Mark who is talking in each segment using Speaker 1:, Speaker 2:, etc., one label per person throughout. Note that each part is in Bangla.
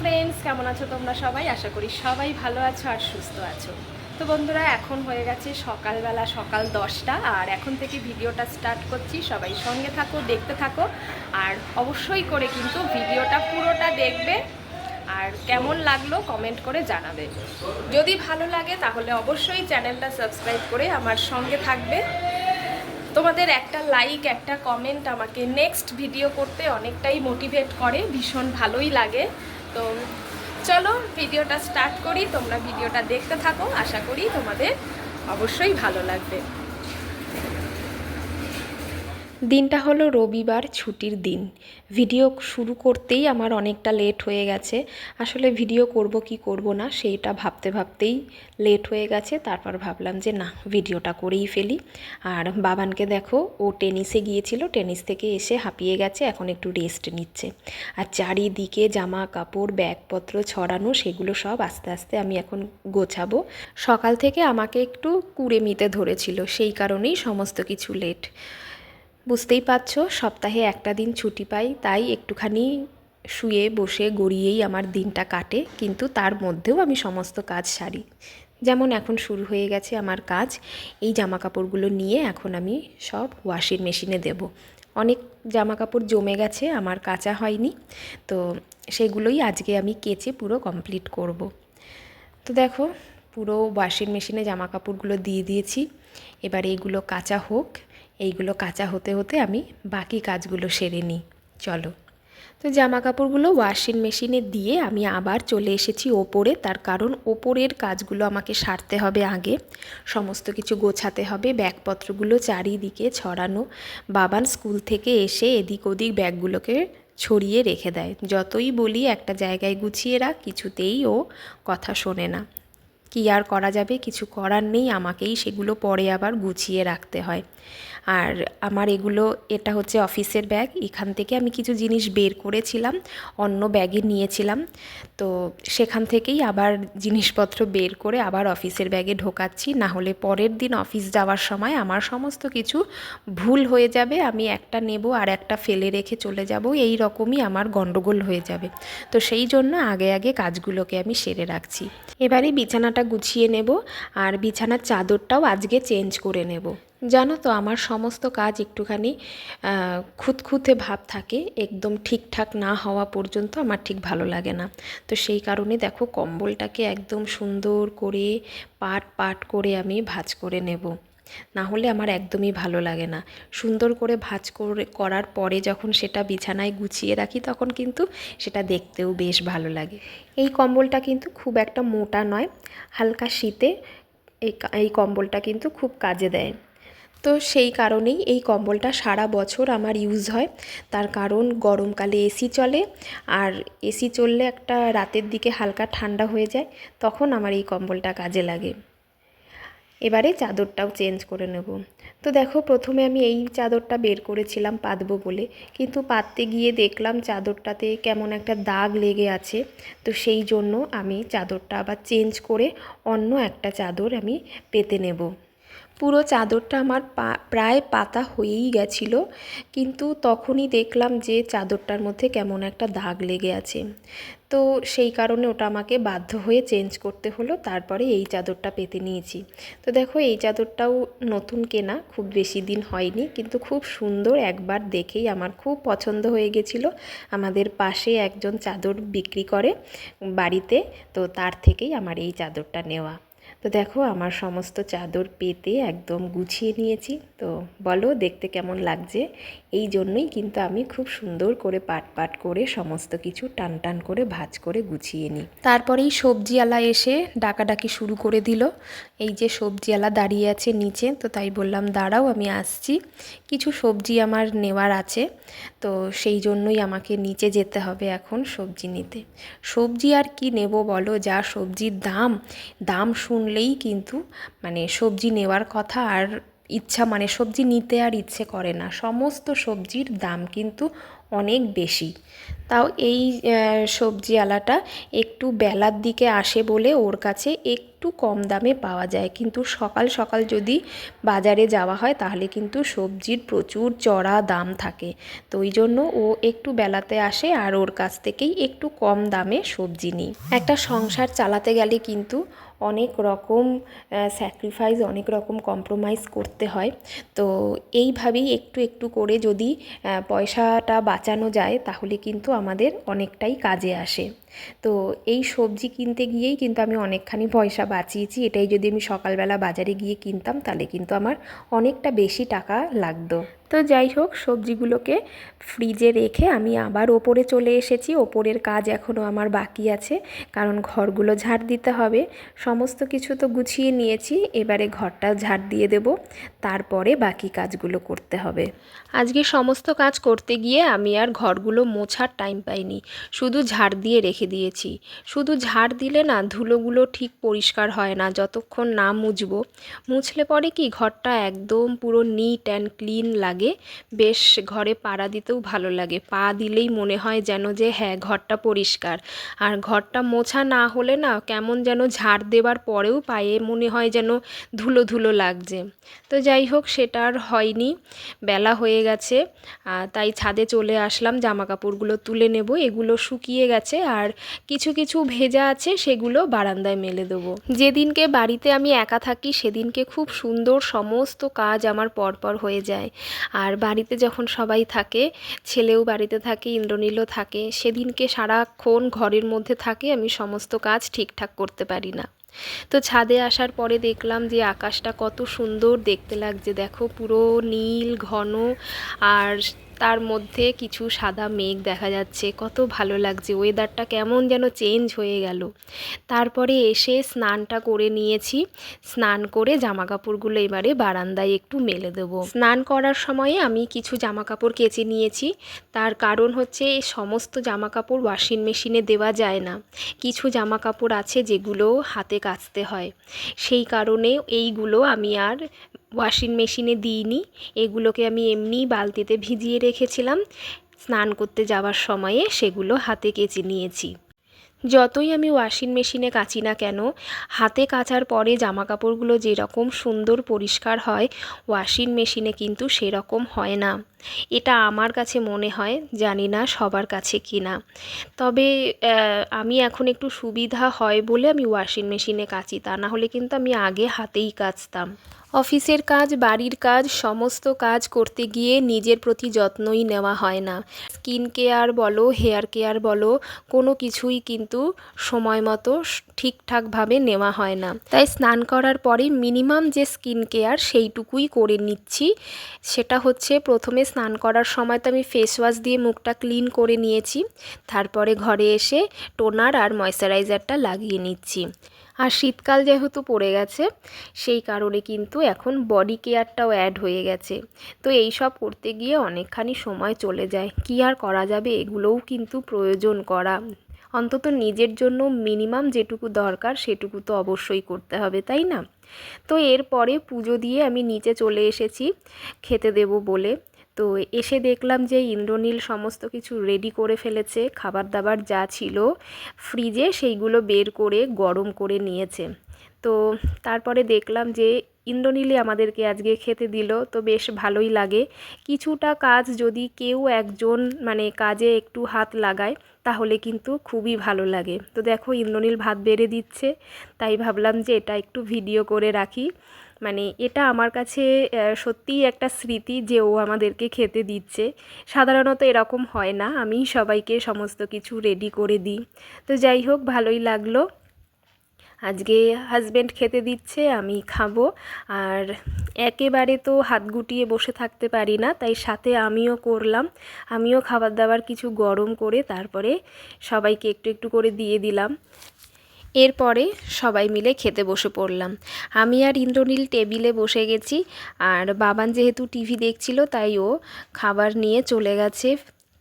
Speaker 1: ফ্রেন্ডস কেমন আছো তোমরা সবাই? আশা করি সবাই ভালো আছো আর সুস্থ আছো। তো বন্ধুরা, এখন হয়ে গেছে সকালবেলা সকাল দশটা, আর এখন থেকে ভিডিওটা স্টার্ট করছি। সবাই সঙ্গে থাকো, দেখতে থাকো, আর অবশ্যই করে কিন্তু ভিডিওটা পুরোটা দেখবে। আর কেমন লাগল কমেন্ট করে জানাবে। যদি ভালো লাগে, তাহলে অবশ্যই চ্যানেলটা সাবস্ক্রাইব করে আমার সঙ্গে থাকবে। তোমাদের একটা লাইক একটা কমেন্ট আমাকে নেক্সট ভিডিও করতে অনেকটাই মোটিভেট করে, ভীষণ ভালোই লাগে। তো চলো ভিডিওটা স্টার্ট করি, তোমরা ভিডিওটা দেখতে থাকো, আশা করি তোমাদের অবশ্যই ভালো লাগবে। দিনটা হলো রবিবার ছুটির দিন। ভিডিও শুরু করতেই আমার অনেকটা লেট হয়ে গেছে। আসলে ভিডিও করব কি করব না সেইটা ভাবতে ভাবতেই লেট হয়ে গেছে। তারপর ভাবলাম যে না, ভিডিওটা করেই ফেলি। আর বাবানকে দেখো, ও টেনিসে গিয়েছিল। টেনিস থেকে এসে হাঁপিয়ে গেছে, এখন একটু রেস্ট নিচ্ছে। আর চারিদিকে জামা কাপড় ব্যাগপত্র ছড়ানো, সেগুলো সব আস্তে আস্তে আমি এখন গোছাবো। সকাল থেকে আমাকে একটু কুড়েমিতে ধরেছিল, সেই কারণেই সমস্ত কিছু লেট বুঝতেই পারছ, সপ্তাহে একটা দিন ছুটি পাই, তাই একটুখানি শুয়ে বসে গড়িয়েই আমার দিনটা কাটে, কিন্তু তার মধ্যেও আমি সমস্ত কাজ সারি যেমন এখন শুরু হয়ে গেছে আমার কাজ, এই জামা কাপড়গুলো নিয়ে এখন আমি সব ওয়াশিং মেশিনে দেব অনেক জামা কাপড় জমে গেছে, আমার কাঁচা হয়নি, তো সেগুলোই আজকে আমি কেচে পুরো কমপ্লিট করব। তো দেখো, পুরো ওয়াশিং মেশিনে জামা কাপড়গুলো দিয়ে দিয়েছি, এবার এইগুলো কাঁচা হোক এইগুলো কাঁচা হতে হতে আমি বাকি কাজগুলো সেরে নিই। চলো। তো জামা কাপড়গুলো ওয়াশিং মেশিনে দিয়ে আমি আবার চলে এসেছি ওপরে। তার কারণ ওপরের কাজগুলো আমাকে সারতে হবে আগে। সমস্ত কিছু গোছাতে হবে, ব্যাগপত্রগুলো চারিদিকে ছড়ানো। বাবান স্কুল থেকে এসে এদিক ওদিক ব্যাগগুলোকে ছড়িয়ে রেখে দেয়। যতই বলি একটা জায়গায় গুছিয়ে রাখ, কিছুতেই ও কথা শোনে না। কি আর করা যাবে? কিছু করার নেই। আমাকেই সেগুলো পরে আবার গুছিয়ে রাখতে হয়। আর আমার এগুলো, এটা হচ্ছে অফিসের ব্যাগ। এখান থেকে আমি কিছু জিনিস বের করেছিলাম, অন্য ব্যাগে নিয়েছিলাম। তো সেখান থেকেই আবার জিনিসপত্র বের করে আবার অফিসের ব্যাগে ঢোকাচ্ছি। না হলে পরের দিন অফিস যাওয়ার সময় আমার সমস্ত কিছু ভুল হয়ে যাবে, আমি একটা নেব আর একটা ফেলে রেখে চলে যাব। এই রকমই আমার গণ্ডগোল হয়ে যাবে। তো সেই জন্য আগে আগে কাজগুলোকে আমি সেরে রাখছি। এবারে বিছানাটা গুছিয়ে নেব আর বিছানার চাদরটাও আজকে চেঞ্জ করে নেব। জানো তো, আমার সমস্ত কাজ একটুখানি খুঁতখুঁতে ভাব থাকে, একদম ঠিকঠাক না হওয়া পর্যন্ত আমার ঠিক ভালো লাগে না। তো সেই কারণে দেখো, কম্বলটাকে একদম সুন্দর করে পাট পাট করে আমি ভাজ করে নেব। না হলে আমার একদমই ভালো লাগে না। সুন্দর করে ভাজ করে, করার পরে যখন সেটা বিছানায় গুছিয়ে রাখি, তখন কিন্তু সেটা দেখতেও বেশ ভালো লাগে। এই কম্বলটা কিন্তু খুব একটা মোটা নয়, হালকা শীতে এই এই কম্বলটা কিন্তু খুব কাজে দেয়। তো সেই কারণেই এই কম্বলটা সারা বছর আমার ইউজ হয়। তার কারণ গরমকালে এসি চলে আর এসি চললে একটা রাতের দিকে হালকা ঠান্ডা হয়ে যায়, তখন আমার এই কম্বলটা কাজে লাগে। এবারে চাদরটাও চেঞ্জ করে নেব। তো দেখো, প্রথমে আমি এই চাদরটা বের করেছিলাম পাতবো বলে, কিন্তু পাততে গিয়ে দেখলাম চাদরটাতে কেমন একটা দাগ লেগে আছে। তো সেই জন্য আমি চাদরটা আবার চেঞ্জ করে অন্য একটা চাদর আমি পেতে নেব। পুরো চাদরটা আমার প্রায় পাতা হয়েই গেছিল। কিন্তু তখনই দেখলাম যে চাদরটার মধ্যে কেমন একটা দাগ লেগে আছে। তো সেই কারণে ওটা আমাকে বাধ্য হয়ে চেঞ্জ করতে হলো, তারপরে এই চাদরটা পেতে নিয়েছি। তো দেখো, এই চাদরটাও নতুন কেনা, খুব বেশি দিন হয়নি, কিন্তু খুব সুন্দর একবার দেখেই আমার খুব পছন্দ হয়ে গেছিল। আমাদের পাশে একজন চাদর বিক্রি করে বাড়িতে, তো তার থেকেই আমার এই চাদরটা নেওয়া। তো দেখো, আমার সমস্ত চাদর পেতে একদম গুছিয়ে নিয়েছি। তো বলো, দেখতে কেমন লাগছে? এই জন্যই কিন্তু আমি খুব সুন্দর করে পাট পাট করে সমস্ত কিছু টান টান করে ভাজ করে গুছিয়ে নিই। তারপরেই সবজিওয়ালা এসে ডাকাডাকি শুরু করে দিল। এই যে সবজিওয়ালা দাঁড়িয়ে আছে নিচে, তো তাই বললাম, দাঁড়াও, আমি আসছি। কিছু সবজি আমার নেওয়ার আছে। তো সেই জন্যই আমাকে নিচে যেতে হবে এখন সবজি নিতে। সবজি আর কি নেব বলো? যা সবজির দাম দাম শুনলেই কিন্তু মানে সবজি নেওয়ার কথা আর ইচ্ছা মানে সবজি নিতে আর ইচ্ছে করে না। সমস্ত সবজির দাম কিন্তু অনেক বেশি। তাও এই সবজিওয়ালাটা একটু বেলার দিকে আসে বলে ওর কাছে একটু একটু কম দামে পাওয়া যায়। কিন্তু সকাল সকাল যদি বাজারে যাওয়া হয়, তাহলে কিন্তু সবজির প্রচুর চড়া দাম থাকে। তো ওই জন্য ও একটু বেলাতে আসে আর ওর কাছ থেকেই একটু কম দামে সবজি নিই। একটা সংসার চালাতে গেলে কিন্তু অনেক রকম স্যাক্রিফাইস অনেক রকম কম্প্রোমাইজ করতে হয়। তো এইভাবেই একটু একটু করে যদি পয়সাটা বাঁচানো যায়, তাহলে কিন্তু আমাদের অনেকটাই কাজে আসে। তো এই সবজি কিনতে গিয়েই কিন্তু আমি অনেকখানি পয়সা বাঁচিয়েছি। এটাই যদি আমি সকালবেলা বাজারে গিয়ে কিনতাম, তাহলে কিন্তু আমার অনেকটা বেশি টাকা লাগতো। তো যাই হোক, সবজিগুলোকে ফ্রিজে রেখে আমি আবার ওপরে চলে এসেছি। ওপরের কাজ এখনও আমার বাকি আছে, কারণ ঘরগুলো ঝাড় দিতে হবে। সমস্ত কিছু তো গুছিয়ে নিয়েছি, এবারে ঘরটা ঝাড় দিয়ে দেব। তারপরে বাকি কাজগুলো করতে হবে। আজকে সমস্ত কাজ করতে গিয়ে আমি আর ঘরগুলো মোছার টাইম পাইনি। শুধু ঝাড় দিয়ে রেখে দিয়েছি। শুধু ঝাড় দিলে না, ধুলোগুলো ঠিক পরিষ্কার হয় না, যতক্ষণ না মুছবো। মুছলে পরে কি, ঘরটা একদম পুরো নিট অ্যান্ড ক্লিন লাগে। বেশ ঘরে পাড়া দিতেও ভালো লাগে। পা দিলেই মনে হয় যেন যে হ্যাঁ ঘরটা পরিষ্কার। আর ঘরটা মোছা না হলে না কেমন যেন ঝাড় দেবার পরেও পায়ে মনে হয় যেন ধুলো ধুলো লাগছে। তো যাই হোক, সেটা আর হয়নি। বেলা হয়ে গেছে। তাই ছাদে চলে আসলাম। জামা কাপড়গুলো তুলে নেব। এগুলো শুকিয়ে গেছে আর কিছু কিছু ভেজা আছে, সেগুলো বারান্দায় মেলে দেবো। যেদিনকে বাড়িতে আমি একা থাকি, সেদিনকে খুব সুন্দর সমস্ত কাজ আমার পরপর হয়ে যায়। আর বাড়িতে যখন সবাই থাকে, ছেলেও বাড়িতে থাকে, ইন্দ্রনীলও থাকে, সেদিনকে সারাক্ষণ ঘরের মধ্যে থাকে, আমি সমস্ত কাজ ঠিকঠাক করতে পারি না। তো ছাদে আসার পরে দেখলাম যে আকাশটা কত সুন্দর দেখতে লাগছে। দেখো পুরো নীল, ঘন, আর তার মধ্যে কিছু সাদা মেঘ দেখা যাচ্ছে। কত ভালো লাগছে। ওয়েদারটা কেমন যেন চেঞ্জ হয়ে গেল। তারপরে এসে স্নানটা করে নিয়েছি। স্নান করে জামা কাপড়গুলো এবারে বারান্দায় একটু মেলে দেবো। স্নান করার সময়ে আমি কিছু জামা কাপড় কেচে নিয়েছি। তার কারণ হচ্ছে সমস্ত জামা কাপড় ওয়াশিং মেশিনে দেওয়া যায় না। কিছু জামা কাপড় আছে যেগুলো হাতে কাচতে হয়। সেই কারণে এইগুলো আমি আর ওয়াশিং মেশিনে দিইনি। এগুলোকে আমি এমনি বালতিতে ভিজিয়ে রেখেছিলাম। স্নান করতে যাওয়ার সময়ে সেগুলো হাতে কেচে নিয়েছি। যতই আমি ওয়াশিং মেশিনে কাচি না কেন, হাতে কাচার পরে জামা কাপড়গুলো যেরকম সুন্দর পরিষ্কার হয় ওয়াশিং মেশিনে কিন্তু সেরকম হয় না। এটা আমার কাছে মনে হয় জানি না সবার কাছে কি না। তবে আমি এখন একটু সুবিধা হয় বলে আমি ওয়াশিং মেশিনে কাচি, তা না হলে কিন্তু আমি আগে হাতেই কাচতাম। অফিসের কাজ, বাড়ির কাজ, সমস্ত কাজ করতে গিয়ে নিজের প্রতি যত্নই নেওয়া হয় না। স্কিন কেয়ার বলো, হেয়ার কেয়ার বলো, কোনো কিছুই কিন্তু সময় মতো ঠিকঠাকভাবে নেওয়া হয় না। তাই স্নান করার পরে মিনিমাম যে স্কিন কেয়ার সেইটুকুই করে নিচ্ছি। সেটা হচ্ছে প্রথমে স্নান করার সময় তো আমি ফেস ওয়াশ দিয়ে মুখটা ক্লিন করে নিয়েছি। তারপরে ঘরে এসে টোনার আর ময়শ্চারাইজারটা লাগিয়ে নিচ্ছি। আর শীতকাল যেহেতু পড়ে গেছে, সেই কারণে কিন্তু এখন বডি কেয়ারটাও অ্যাড হয়ে গেছে। তো এই সব করতে গিয়ে অনেকখানি সময় চলে যায়। কি আর করা যাবে এগুলোও কিন্তু প্রয়োজন করা। অন্তত নিজের জন্য মিনিমাম যেটুকু দরকার সেটুকু তো অবশ্যই করতে হবে, তাই না? তো এরপরে পুজো দিয়ে আমি নিচে চলে এসেছি, খেতে দেব বলে। তো এসে দেখলাম যে ইন্দ্রনীল সমস্ত কিছু রেডি করে ফেলেছে খাবার দাবার যা ছিল ফ্রিজে সেইগুলো বের করে গরম করে নিয়েছে। তো তারপরে দেখলাম যে ইন্দ্রনীলই আমাদেরকে আজকে খেতে দিল, তো বেশ ভালোই লাগে। কিছুটা কাজ যদি কেউ একজন মানে কাজে একটু হাত লাগায়, তাহলে কিন্তু খুবই ভালো লাগে। তো দেখো, ইন্দ্রনীল ভাত বেড়ে দিচ্ছে, তাই ভাবলাম যে এটা একটু ভিডিও করে রাখি। মানে এটা আমার কাছে সত্যিই একটা স্মৃতি যে ও আমাদেরকে খেতে দিচ্ছে। সাধারণত এরকম হয় না, আমি সবাইকে সমস্ত কিছু রেডি করে দিই। তো যাই হোক, ভালোই লাগল। আজকে হাজবেন্ড খেতে দিচ্ছে, আমি খাব। আর একেবারে তো হাত গুটিয়ে বসে থাকতে পারি না, তাই সাথে আমিও করলাম। আমিও খাবার দাবার কিছু গরম করে তারপরে সবাইকে একটু একটু করে দিয়ে দিলাম। এরপরে সবাই মিলে খেতে বসে পড়লাম। আমি আর ইন্দ্রনীল টেবিলে বসে গেছি, আর বাবান যেহেতু টিভি দেখছিল, তাই ও খাবার নিয়ে চলে গেছে।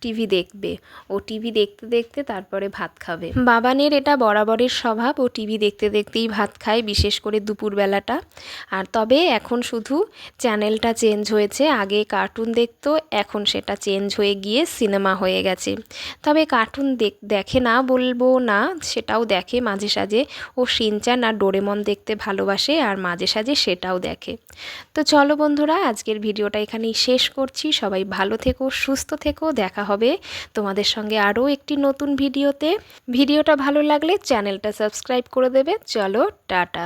Speaker 1: টিভি দেখবে। ও টিভি দেখতে দেখতে তারপরে ভাত খাবে। বাবানের এটা বরাবরের স্বভাব। ও টিভি দেখতে দেখতেই ভাত খায়, বিশেষ করে দুপুরবেলাটা। আর তবে এখন শুধু চ্যানেলটা চেঞ্জ হয়েছে। আগে কার্টুন দেখতো, এখন সেটা চেঞ্জ হয়ে গিয়ে সিনেমা হয়ে গেছে। তবে কার্টুন দেখে না বলব না, সেটাও দেখে মাঝে সাঝে। ও সিনচান আর ডোরেমন দেখতে ভালোবাসে আর মাঝে সাঝে সেটাও দেখে। তো চলো বন্ধুরা, আজকের ভিডিওটা এখানেই শেষ করছি। সবাই ভালো থেকো, সুস্থ থেকো, দেখা হবে। তোমাদের সঙ্গে আরও একটি নতুন ভিডিওতে। ভিডিওটা ভালো লাগলে চ্যানেলটা সাবস্ক্রাইব করে দেবে। চলো, টাটা।